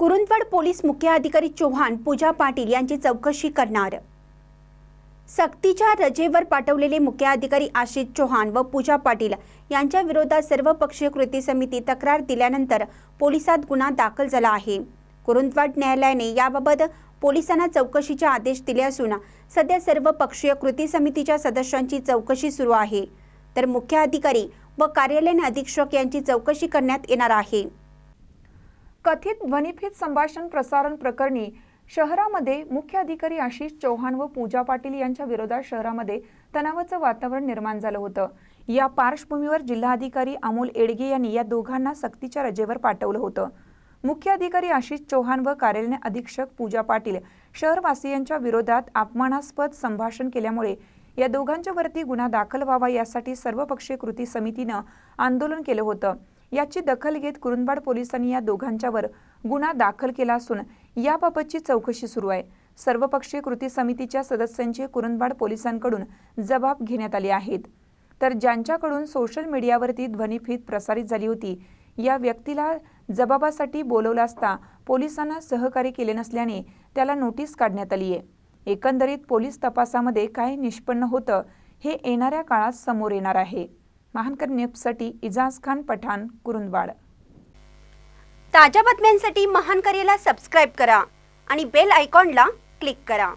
Kurundwad police मुख्याधिकारी चौहान पूजा पाटील यांची चौकशी करणार. सक्तीच्या रजेवर पाठवलेले मुख्याधिकारी आशिष चौहान व पूजा पाटील यांच्या विरोधात सर्वपक्षीय कृती समिती तक्रार दिल्यानंतर पोलिसात गुन्हा दाखल झाला आहे. कुरुंदवाड न्यायालयाने याबाबत पोलिसांना चौकशीचे आदेश दिले असून सध्या सर्व पक्षीय कृती समितीच्या सदस्यांची चौकशी सुरू आहे. तर मुख्य अधिकारी व कार्यालयीन अधीक्षक यांची चौकशी करण्यात येणार आहे. कथित ध्वनिफीत संभाषण प्रसारण प्रकरणी शहरामध्ये मुख्य अधिकारी आशिष चौहान व पूजा पाटील यांच्या विरोधात शहरामध्ये तणावाचं वातावरण निर्माण झालं होतं. या पार्श्वभूमीवर जिल्हाधिकारी अमोल एडगे यांनी या दोघांना सक्तीच्या रजेवर पाठवलं होतं. मुख्य अधिकारी आशिष चौहान व कार्यालय अधीक्षक पूजा पाटील शहरवासियांच्या विरोधात अपमानास्पद संभाषण केल्यामुळे या दोघांच्या वरती गुन्हा दाखल व्हावा यासाठी सर्वपक्षीय कृती समितीनं आंदोलन केलं होतं. याची दखल घेत कुरुंदवाड पोलिसांनी या दोघांच्यावर गुन्हा दाखल केला असून याबाबतची चौकशी सुरू आहे. सर्वपक्षीय कृती समितीच्या सदस्यांची कुरुंदवाड पोलिसांकडून जबाब घेण्यात आले आहेत. तर ज्यांच्याकडून सोशल मीडियावरती ध्वनिफीत प्रसारित झाली होती या व्यक्तीला जबाबासाठी बोलवला असता पोलिसांना सहकार्य केले नसल्याने त्याला नोटीस काढण्यात आली आहे. एकंदरीत पोलीस तपासामध्ये काय निष्पन्न होतं हे येणाऱ्या काळात समोर येणार आहे. महानकर न्यूजसाठी इजाज खान पठाण कुरुंदवाड. ताज्या बातम्यांसाठी महानकरेला सबस्क्राईब करा आणि बेल आयकॉनला क्लिक करा.